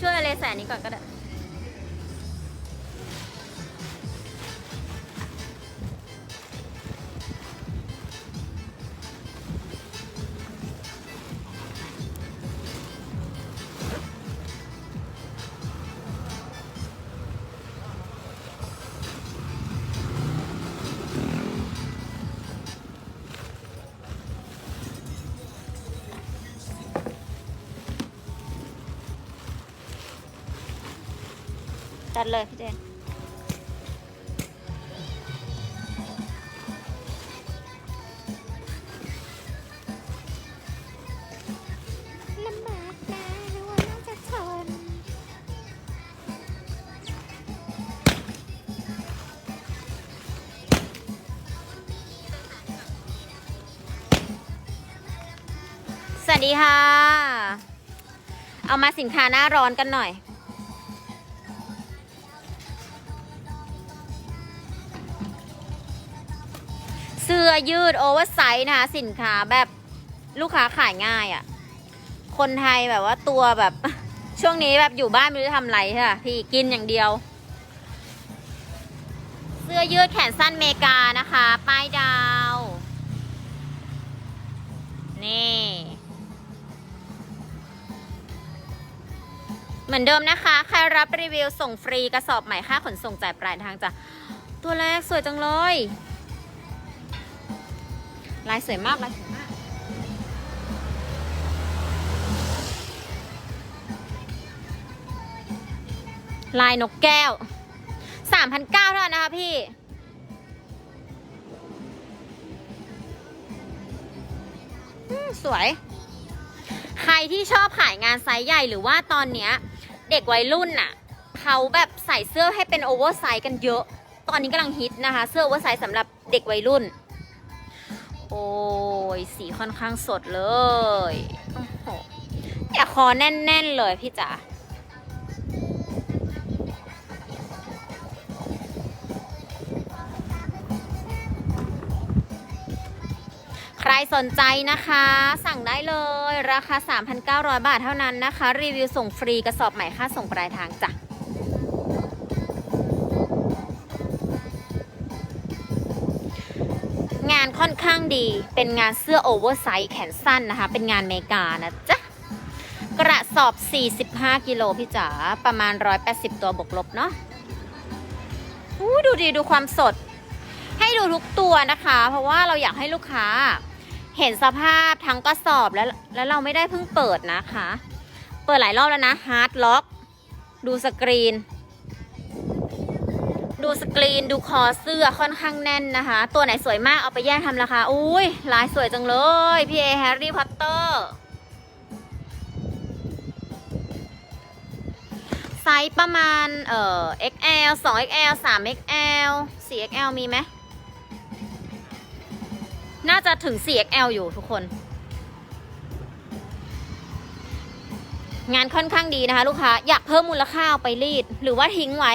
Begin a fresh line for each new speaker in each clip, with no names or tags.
ช่วยอะไรใส่อันนี้ก่อนก็ได้ จัดเลยพี่เจนลำบากนะหรือว่าน้องจะทนสวัสดีค่ะ เอามาสินค้าหน้าร้อนกันหน่อย สื้อยืดโอเวอร์ไซส์นะคะ สินค้าแบบลูกค้าขายง่ายอะ่ะ คนไทยแบบว่าตัวแบบ ช่วงนี้แบบอยู่บ้านไม่รู้จะทำอะไรใช่ป่ะพี่กินอย่างเดียว เสื้อยืดแขนสั้นเมกานะคะ ป้ายดาว นี่เหมือนเดิมนะคะ ใครรับรีวิวส่งฟรีกระสอบใหม่ค่าขนส่งจ่ายปลายทางจ้ะตัวแรกสวยจังเลย ลายสวยมากลายสวยมาก ลายนกแก้วสามพันเก้าเท่านั้นนะคะพี่ สวย ใครที่ชอบขายงานไซส์ใหญ่หรือว่าตอนเนี้ย เด็กวัยรุ่นน่ะ เขาแบบใส่เสื้อให้เป็นโอเวอร์ไซส์กันเยอะ ตอนนี้กำลังฮิตนะคะ เสื้อโอเวอร์ไซส์สำหรับเด็กวัยรุ่น โอ้ยสีค่อนข้างสดเลยโอ้โหเนี่ยคอแน่น ๆ เลยพี่จ๋าใครสนใจนะคะ สั่งได้เลยราคา 3,900 บาทเท่านั้นนะคะ รีวิวส่งฟรีกระสอบใหม่ค่าส่งปลายทางจ้ะ ค่อนข้างดี เป็นงานเสื้อโอเวอร์ไซส์แขนสั้นนะคะ เป็นงานเมกานะจ๊ะ กระสอบ 45 กิโลพี่จ๋า ประมาณ 180 ตัวบวกลบเนาะอู้ดูดีดูความสด ให้ดูทุกตัวนะคะ เพราะว่าเราอยากให้ลูกค้า เห็นสภาพทั้งกระสอบแล้วแล้วเราไม่ได้เพิ่งเปิดนะคะ เปิดหลายรอบแล้วนะฮาร์ดล็อก ดูสกรีน ดูสกรีนดูคอเสื้อค่อนข้างแน่นนะคะ ตัวไหนสวยมากเอาไปแยกทำราคาอุ้ยลายสวยจังเลยพี่เอแฮร์รี่พอตเตอร์ไซส์ประมาณเอ่อ XL 2XL 3XL 4XL มีไหมน่าจะถึง 4XL อยู่ทุกคน งานค่อนข้างดีนะคะ ลูกค้า อยากเพิ่มมูลค่าเอาไปรีด หรือว่าทิ้งไว้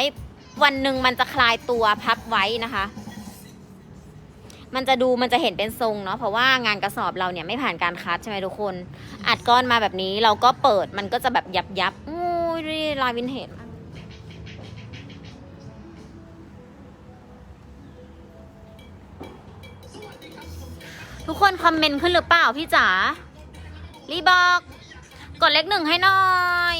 วันหนึ่งมันจะคลายตัวพับไว้นะคะ มันจะดูมันจะเห็นเป็นทรงเนาะเพราะว่างานกระสอบเราเนี่ยไม่ผ่านการคัดใช่ไหมทุกคน อัดก้อนมาแบบนี้เราก็เปิดมันก็จะแบบยับยับโอ้ยลายวินเทจมากทุกคนคอมเมนต์ขึ้นหรือเปล่าพี่จ๋ารีบอก กดเลขหนึ่งให้หน่อย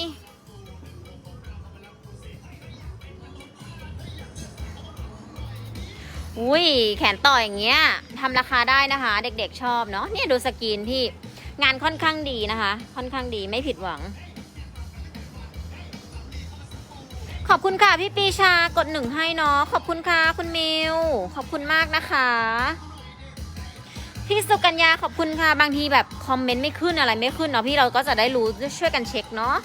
อุ้ยแขนต่ออย่างเงี้ยทำราคาได้นะคะ เด็กๆชอบเนาะเนี่ยดูสกรีนที่งานค่อนข้างดีนะคะ ค่อนข้างดีไม่ผิดหวัง ขอบคุณค่ะพี่ปีชากดหนึ่งให้เนาะขอบคุณค่ะคุณมิวขอบคุณมากนะคะ พี่สุกัญญาขอบคุณค่ะบางทีแบบคอมเมนต์ไม่ขึ้นอะไรไม่ขึ้นเนาะพี่เราก็จะได้รู้ช่วยกันเช็คเนาะ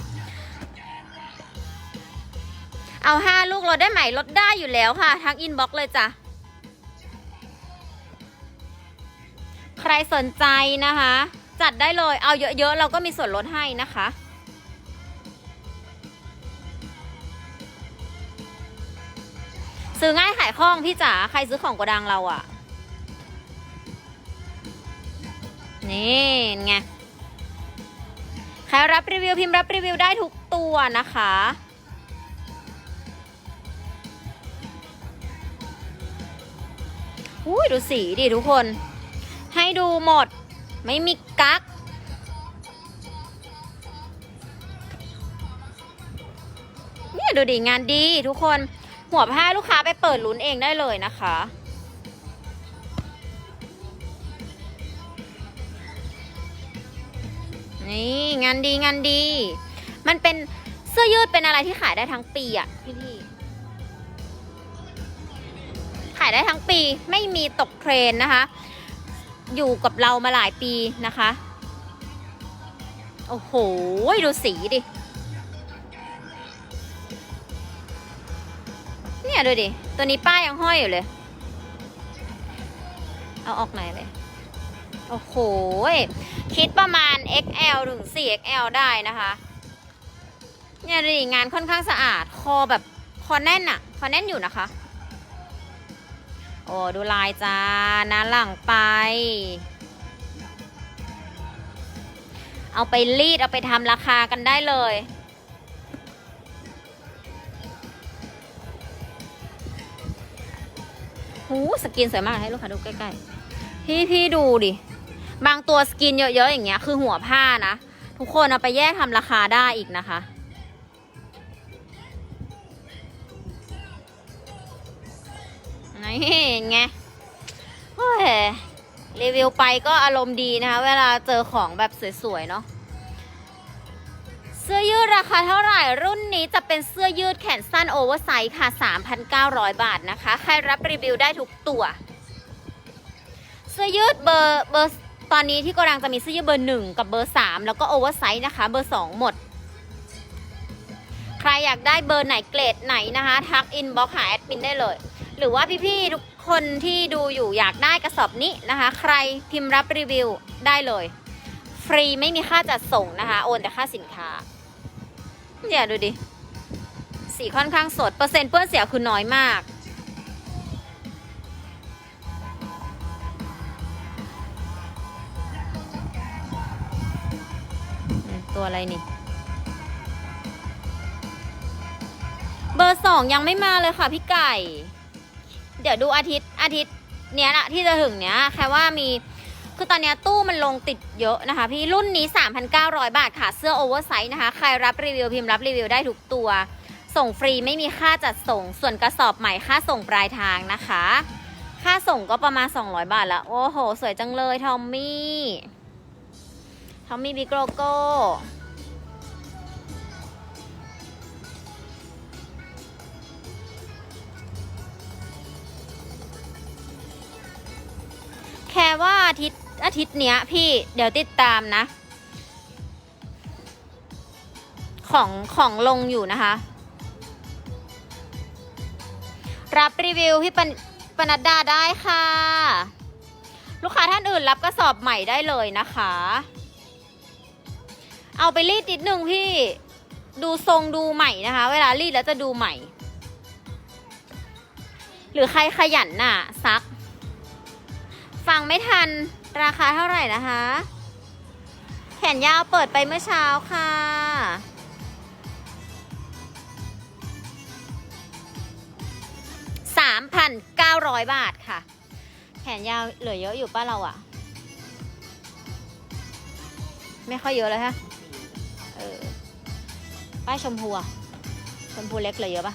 เอาห้าลูกลดได้ไหมลดได้อยู่แล้วค่ะทักอินบ็อกเลยจ้ะ ใครสนใจนะคะ จัดได้เลยเอาเยอะๆ เราก็มีส่วนลดให้นะคะ ซื้อง่ายขายคล่องพี่จ๋าใครซื้อของโกดังเราอะ่ะ นี่ไงใครรับรีวิวพิมพ์รับรีวิวได้ทุกตัวนะคะอุ้ยดูสีดิทุกคน ให้ดูหมด ไม่มีกั๊กเนี่ยดูดิงานดีทุกคน หัวผ้าลูกค้าไปเปิดลุ้นเองได้เลยนะคะ นี่งานดีงานดี มันเป็นเสื้อยืดเป็นอะไรที่ขายได้ทั้งปีอะพี่พี่ขายได้ทั้งปีไม่มีตกเทรนนะคะ อยู่กับเรามาหลายปีนะคะ โอ้โห ดูสีดิ เนี่ยดูดิ ตัวนี้ป้ายังห้อยอยู่เลย เอาออกไหนเลย โอ้โห คิดประมาณ XL ถึง 4XL ได้นะคะ เนี่ยดูดิ งานค่อนข้างสะอาด คอแบบ คอแน่นอะคอแน่นอยู่นะคะ โอ้ดูลายจ้านะหลังไป เอาไปรีดเอาไปทำราคากันได้เลย หูสกินสวยมากให้ลูกค้าดูใกล้ๆ พี่พี่ดูดิ บางตัวสกินเยอะๆอย่างเงี้ย คือหัวผ้านะ ทุกคนเอาไปแยกทำราคาได้อีกนะคะ นี่ไงโอ้ยรีวิวไปก็อารมณ์ดีนะคะ เวลาเจอของแบบสวยๆ เนาะเสื้อยืดราคาเท่าไหร่รุ่นนี้จะเป็นเสื้อยืดแขนสั้นโอเวอร์ไซส์ค่ะ 3,900 บาทนะคะ ใครรับรีวิวได้ทุกตัว เสื้อยืดเบอร์เบอร์ตอนนี้ที่โกดังจะมีเสื้อยืดเบอร์หนึ่งกับเบอร์สามแล้วก็โอเวอร์ไซส์นะคะ เบอร์สองหมด ใครอยากได้เบอร์ไหนเกรดไหนนะคะ ทักอินบ็อกหาแอดมินได้เลย หรือว่าพี่ๆทุกคนที่ดูอยู่อยากได้กระสอบนี้นะคะ ใครพิมพ์รับรีวิวได้เลย ฟรีไม่มีค่าจัดส่งนะคะ โอนแต่ค่าสินค้าเนี่ยดูดิ สีค่อนข้างสด เปอร์เซ็นต์เปื้อนเสียคือน้อยมากตัวอะไรนี่ เบอร์สองยังไม่มาเลยค่ะพี่ไก่ เดี๋ยวดูอาทิตย์อาทิตย์เนี้ยแหละที่จะถึงเนี้ยแค่ว่ามีคือตอนเนี้ยตู้มันลงติดเยอะนะคะ พี่รุ่นนี้ 3,900 บาทค่ะ เสื้อโอเวอร์ไซส์นะคะ ใครรับรีวิวพิมพ์รับรีวิวได้ทุกตัว ส่งฟรีไม่มีค่าจัดส่ง ส่วนกระสอบใหม่ค่าส่งปลายทางนะคะ ค่าส่งก็ประมาณ 200 บาทละโอ้โห สวยจังเลย ทอมมี่ ทอมมี่บิ๊กโลโก้ แค่ว่าอาทิตย์อาทิตย์เนี้ย พี่เดี๋ยวติดตามนะ ของของลงอยู่นะคะ รับรีวิวพี่ปนปนัดดาได้ค่ะ ลูกค้าท่านอื่นรับกระสอบใหม่ได้เลยนะคะ เอาไปรีดนิดนึงพี่ดูทรงดูใหม่นะคะ เวลารีดแล้วจะดูใหม่ หรือใครขยันน่ะซัก ฟังไม่ทันราคาเท่าไหร่นะคะ แขนยาวเปิดไปเมื่อเช้าค่ะ 3,900 บาทค่ะ แขนยาวเหลือเยอะอยู่ป้าเราอะไม่ค่อยเยอะเลยฮะ เออ ป้ายชมพูอะชมพูเล็กเหลือเยอะปะ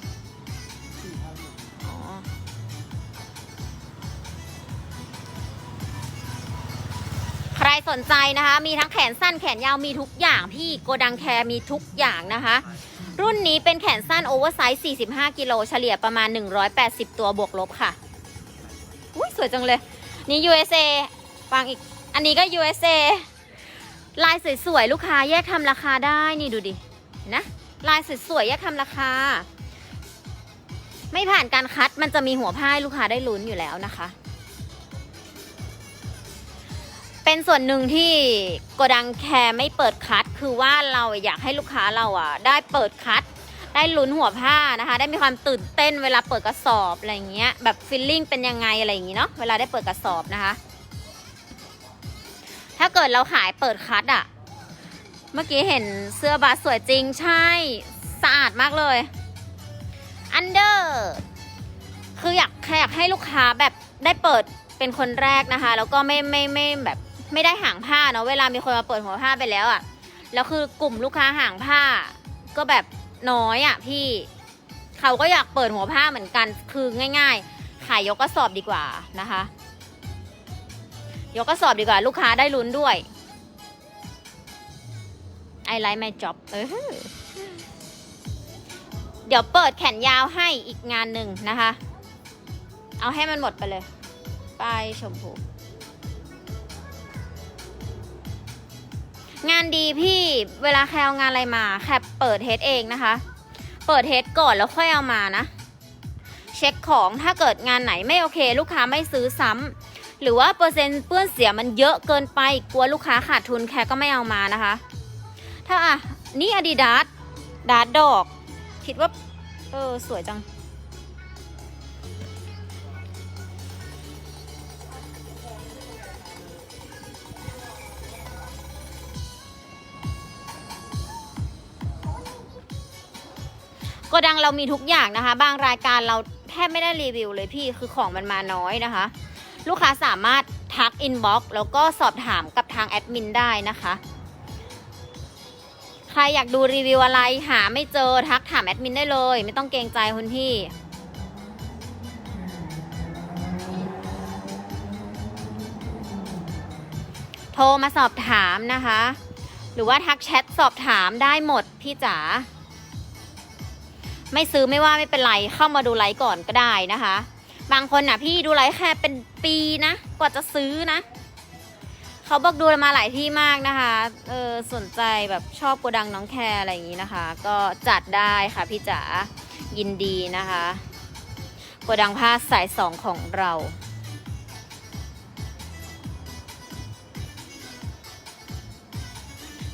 สนใจนะคะ มีทั้งแขนสั้นแขนยาวมีทุกอย่างพี่โกดังแคร์มีทุกอย่างนะคะ รุ่นนี้เป็นแขนสั้นโอเวอร์ไซส์45กิโลเฉลี่ยประมาณ 180 ตัวบวกลบค่ะอุ้ยสวยจังเลย นี่ USA ฟังอีก อันนี้ก็ USA ลายสวยๆ ลูกค้าแยกทำราคาได้นี่ดูดินะลายสวยๆแยกทำราคา ไม่ผ่านการคัดมันจะมีหัวผ้าให้ลูกค้าได้ลุ้นอยู่แล้วนะคะ เป็นส่วนหนึ่งที่โกดังแคร์ไม่เปิดคัด คือว่าเราอยากให้ลูกค้าเราอะ ได้เปิดคัด ได้ลุ้นหัวผ้านะคะ ได้มีความตื่นเต้นเวลาเปิดกระสอบอะไรอย่างเงี้ย แบบฟีลลิ่งเป็นยังไงอะไรอย่างงี้เนาะ เวลาได้เปิดกระสอบนะคะ ถ้าเกิดเราขายเปิดคัดอะ เมื่อกี้เห็นเสื้อบาสสวยจริงใช่ สะอาดมากเลย อันเดอร์ คืออยากอยากให้ลูกค้าแบบได้เปิดเป็นคนแรกนะคะ แล้วก็ไม่ไม่ไม่แบบ ไม่ได้ห่างผ้าเนาะเวลามีคนมาเปิดหัวผ้าไปแล้วอะ่ะแล้วคือกลุ่มลูกค้าห่างผ้า ก็แบบน้อยอะ่ะพี่เขาก็อยากเปิดหัวผ้าเหมือนกันคือง่าย ๆ ขายยกกระสอบดีกว่านะคะ ยกกระสอบดีกว่า ลูกค้าได้ลุ้นด้วย I like my job เออเดี๋ยวเปิดแขนยาวให้อีกงานหนึ่งนะคะ เอาให้มันหมดไปเลยป้ายชมพู งานดีพี่เวลาใครเอางานอะไรมาแคปเปิดเทสเองนะคะ เปิดเทสก่อนแล้วค่อยเอามานะ เช็คของถ้าเกิดงานไหนไม่โอเค ลูกค้าไม่ซื้อซ้ำหรือว่าเปอร์เซ็นต์เปื้อนเสียมันเยอะเกินไปกลัวลูกค้าขาดทุนแคก็ไม่เอามานะคะ ถ้าอะนี่อาดิดาสดาสดอก คิดว่า เออ สวยจัง โกดังเรามีทุกอย่างนะคะ บางรายการเราแทบไม่ได้รีวิวเลยพี่คือของมันมาน้อยนะคะ ลูกค้าสามารถทักอินบ็อกซ์แล้วก็สอบถามกับทางแอดมินได้นะคะ ใครอยากดูรีวิวอะไรหาไม่เจอทักถามแอดมินได้เลย ไม่ต้องเกรงใจคุณพี่โทรมาสอบถามนะคะ หรือว่าทักแชทสอบถามได้หมดพี่จ๋า ไม่ซื้อไม่ว่าไม่เป็นไรเข้ามาดูไลฟ์ก่อนก็ได้นะคะ บางคนน่ะพี่ดูไลฟ์แค่เป็นปีนะกว่าจะซื้อนะเขาบอกดูมาหลายที่มากนะคะเออสนใจแบบชอบโกดังน้องแคร์อะไรอย่างนี้นะคะ ก็จัดได้ค่ะพี่จ๋ายินดีนะคะโกดังผ้าสายสองของเรา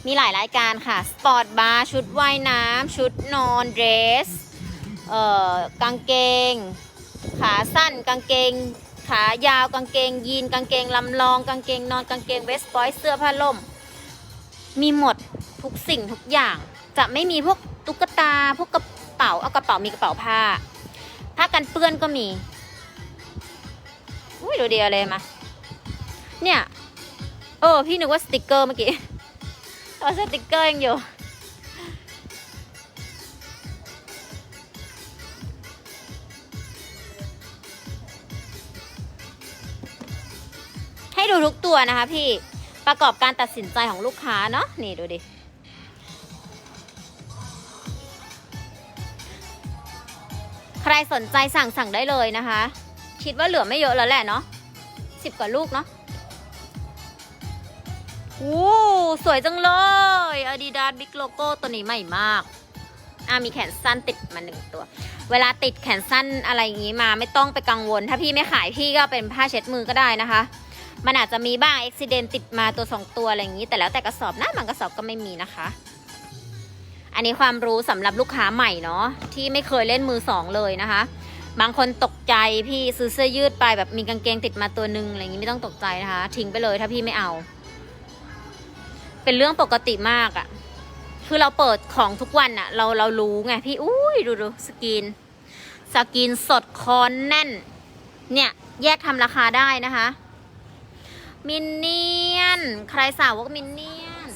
มีหลายรายการค่ะ สปอร์ตบาร์ ชุดว่ายน้ำ ชุดนอน เดรส กางเกง ขาสั้น กางเกง ขายาว กางเกงยีน กางเกงลำลอง กางเกงนอน กางเกงเวสต์พอยต์เสื้อผ้าล่ม มีหมดทุกสิ่งทุกอย่าง จะไม่มีพวกตุ๊กตา พวกกระเป๋า เอากระเป๋ามีกระเป๋าผ้า ผ้ากันเปื้อนก็มี อุ้ยดูดีอะไรมา เนี่ย เออ พี่นึกว่าสติกเกอร์เมื่อกี้ตัวสติกเกอร์ยังอยู่ ดูทุกตัวนะคะพี่ประกอบการตัดสินใจของลูกค้าเนาะนี่ดูดิใครสนใจสั่งสั่งได้เลยนะคะ คิดว่าเหลือไม่เยอะแล้วแหละเนาะสิบกว่าลูกเนาะโอ้สวยจังเลย Adidas Big Logo ตัวนี้ใหม่มากอะมีแขนสั้นติดมาหนึ่งตัว เวลาติดแขนสั้นอะไรอย่างงี้มาไม่ต้องไปกังวล ถ้าพี่ไม่ขายพี่ก็เป็นผ้าเช็ดมือก็ได้นะคะ มันอาจจะมีบ้างอุบิเหตุติดมาตัวสองตัวอะไรอย่างนี้ แต่แล้วแต่กระสอบนะบางกระสอบก็ไม่มีนะคะ อันนี้ความรู้สำหรับลูกค้าใหม่เนาะที่ไม่เคยเล่นมือสองเลยนะคะ บางคนตกใจพี่ซื้อเสื้อยืดไปแบบมีกางเกงติดมาตัวหนึ่งอะไรอย่างนี้ไม่ต้องตกใจนะคะ ทิ้งไปเลยถ้าพี่ไม่เอา เป็นเรื่องปกติมากอะ่ะคือเราเปิดของทุกวันอะ่ะเราเรารู้ไงพี่อุ้ยดูดูสกินสกินสดคอนแน่น เนี่ย แยกทำราคาได้นะคะ มินเนี่ยน ใครสาวกมินเนี่ยน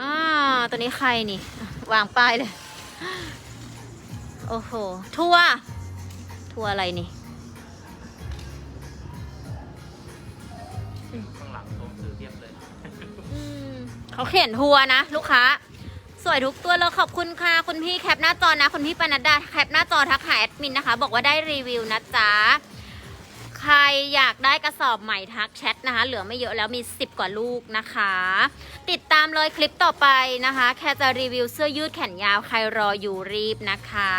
อ่าตัวนี้ใครนี่ วางป้ายเลย โอ้โห ทัวร์ทัวร์อะไรนี่
ข้างหลังตัวซื้อเทียบเลย
อืมเขาเขียนทัวร์นะ ลูกค้าส วยทุกตัวเลยขอบคุณค่ะ คุณพี่แคปหน้าจอนะคุณพี่ปนัดดาแคปหน้าจอทักหาแอดมินนะคะ บอกว่าได้รีวิวนะจ๊ะใครอยากได้กระสอบใหม่ทักแชทนะคะ เหลือไม่เยอะแล้วมี 10 กว่าลูกนะคะ ติดตามเลยคลิปต่อไปนะคะ แค่จะรีวิวเสื้อยืดแขนยาวใครรออยู่รีบนะคะ